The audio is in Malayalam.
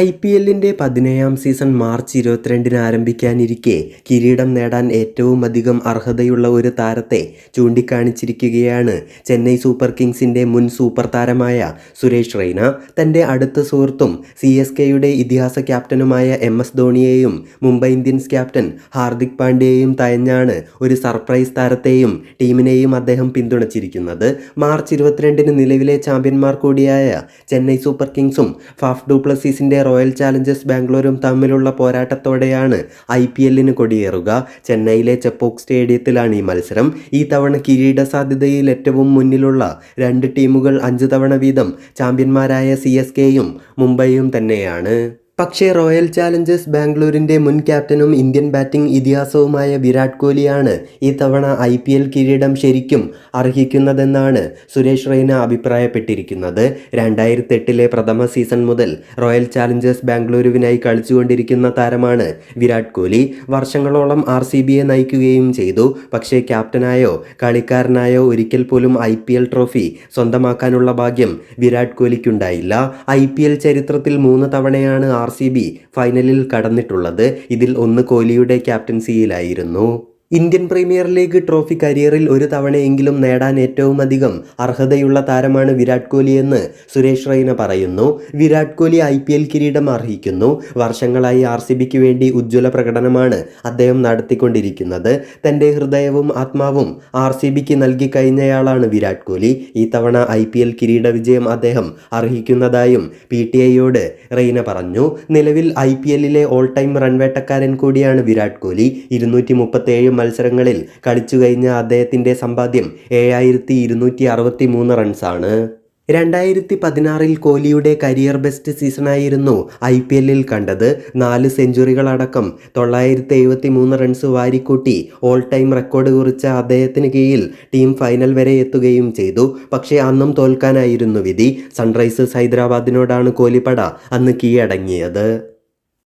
ഐ പി എല്ലിന്റെ പതിനേഴാം സീസൺ മാർച്ച് ഇരുപത്തിരണ്ടിന് ആരംഭിക്കാനിരിക്കെ കിരീടം നേടാൻ ഏറ്റവും അധികം അർഹതയുള്ള ഒരു താരത്തെ ചൂണ്ടിക്കാണിച്ചിരിക്കുകയാണ് ചെന്നൈ സൂപ്പർ കിങ്സിന്റെ മുൻ സൂപ്പർ താരമായ സുരേഷ് റെയ്ന. തന്റെ അടുത്ത സുഹൃത്തും സി എസ് കെയുടെ ഇതിഹാസ ക്യാപ്റ്റനുമായ എം എസ് ധോണിയെയും മുംബൈ ഇന്ത്യൻസ് ക്യാപ്റ്റൻ ഹാർദിക് പാണ്ഡ്യയെയും തയഞ്ഞാണ് ഒരു സർപ്രൈസ് താരത്തെയും ടീമിനെയും അദ്ദേഹം പിന്തുണച്ചിരിക്കുന്നത്. മാർച്ച് ഇരുപത്തിരണ്ടിന് നിലവിലെ ചാമ്പ്യന്മാർ കൂടിയായ ചെന്നൈ സൂപ്പർ കിങ്സും ഫാഫ് ഡുപ്ലസീസിന്റെ റോയൽ ചാലഞ്ചേഴ്സ് ബാംഗ്ലൂരും തമ്മിലുള്ള പോരാട്ടത്തോടെയാണ് ഐ പി എല്ലിന് കൊടിയേറുക. ചെന്നൈയിലെ ചെപ്പോക്ക് സ്റ്റേഡിയത്തിലാണ് ഈ മത്സരം. ഈ തവണ കിരീട സാധ്യതയിൽ ഏറ്റവും മുന്നിലുള്ള രണ്ട് ടീമുകൾ അഞ്ച് തവണ വീതം ചാമ്പ്യന്മാരായ സി എസ് കെയും മുംബൈയും തന്നെയാണ്. പക്ഷേ റോയൽ ചാലഞ്ചേഴ്സ് ബാംഗ്ലൂരിന്റെ മുൻ ക്യാപ്റ്റനും ഇന്ത്യൻ ബാറ്റിംഗ് ഇതിഹാസവുമായ വിരാട് കോഹ്ലിയാണ് ഈ തവണ ഐ പി എൽ കിരീടം ശരിക്കും അർഹിക്കുന്നതെന്നാണ് സുരേഷ് റെയ്ന അഭിപ്രായപ്പെട്ടിരിക്കുന്നത്. രണ്ടായിരത്തി എട്ടിലെ പ്രഥമ സീസൺ മുതൽ റോയൽ ചാലഞ്ചേഴ്സ് ബാംഗ്ലൂരുവിനായി കളിച്ചുകൊണ്ടിരിക്കുന്ന താരമാണ് വിരാട് കോഹ്ലി. വർഷങ്ങളോളം ആർ സി ബിയെ നയിക്കുകയും ചെയ്തു. പക്ഷേ ക്യാപ്റ്റനായോ കളിക്കാരനായോ ഒരിക്കൽ പോലും ഐ പി എൽ ട്രോഫി സ്വന്തമാക്കാനുള്ള ഭാഗ്യം വിരാട് കോഹ്ലിക്കുണ്ടായില്ല. ഐ പി എൽ ചരിത്രത്തിൽ മൂന്ന് തവണയാണ് ആർ ബി ഫൈനലിൽ കടന്നിട്ടുള്ളത്. ഇതിൽ ഒന്ന് കോഹ്ലിയുടെ ക്യാപ്റ്റൻസിയിലായിരുന്നു. ഇന്ത്യൻ പ്രീമിയർ ലീഗ് ട്രോഫി കരിയറിൽ ഒരു തവണയെങ്കിലും നേടാൻ ഏറ്റവും അധികം അർഹതയുള്ള താരമാണ് വിരാട് കോഹ്ലി എന്ന് സുരേഷ് റൈന പറയുന്നു. Virat Kohli I P L കിരീടം അർഹിക്കുന്നു. വർഷങ്ങളായി ആർ സി ബിക്ക് വേണ്ടി ഉജ്ജ്വല പ്രകടനമാണ് അദ്ദേഹം നടത്തിക്കൊണ്ടിരിക്കുന്നത്. തന്റെ ഹൃദയവും ആത്മാവും ആർ സി ബിക്ക് നൽകി കഴിഞ്ഞയാളാണ് വിരാട് കോഹ്ലി. ഈ തവണ ഐ പി എൽ കിരീട വിജയം അദ്ദേഹം അർഹിക്കുന്നതായും പി ടി ഐയോട് റെയ്ന പറഞ്ഞു. നിലവിൽ ഐ പി എല്ലിലെ ഓൾ ടൈം റൺവേട്ടക്കാരൻ കൂടിയാണ് വിരാട് കോഹ്ലി. ഇരുന്നൂറ്റി മുപ്പത്തേഴ് മത്സരങ്ങളിൽ കളിച്ചു കഴിഞ്ഞ അദ്ദേഹത്തിന്റെ സമ്പാദ്യം ഏഴായിരത്തി ഇരുന്നൂറ്റി അറുപത്തി മൂന്ന് റൺസാണ്. രണ്ടായിരത്തി പതിനാറിൽ കോഹ്ലിയുടെ കരിയർ ബെസ്റ്റ് സീസണായിരുന്നു ഐ പി എല്ലിൽ കണ്ടത്. നാല് സെഞ്ചുറികളടക്കം തൊള്ളായിരത്തി എഴുപത്തി മൂന്ന് റൺസ് വാരിക്കൂട്ടി ഓൾ ടൈം റെക്കോർഡ് കുറിച്ച അദ്ദേഹത്തിന് കീഴിൽ ടീം ഫൈനൽ വരെ എത്തുകയും ചെയ്തു. പക്ഷേ അന്നും തോൽക്കാനായിരുന്നു വിധി. സൺറൈസേഴ്സ് ഹൈദരാബാദിനോടാണ് കോഹ്ലിപ്പട അന്ന് കീഴടങ്ങിയത്.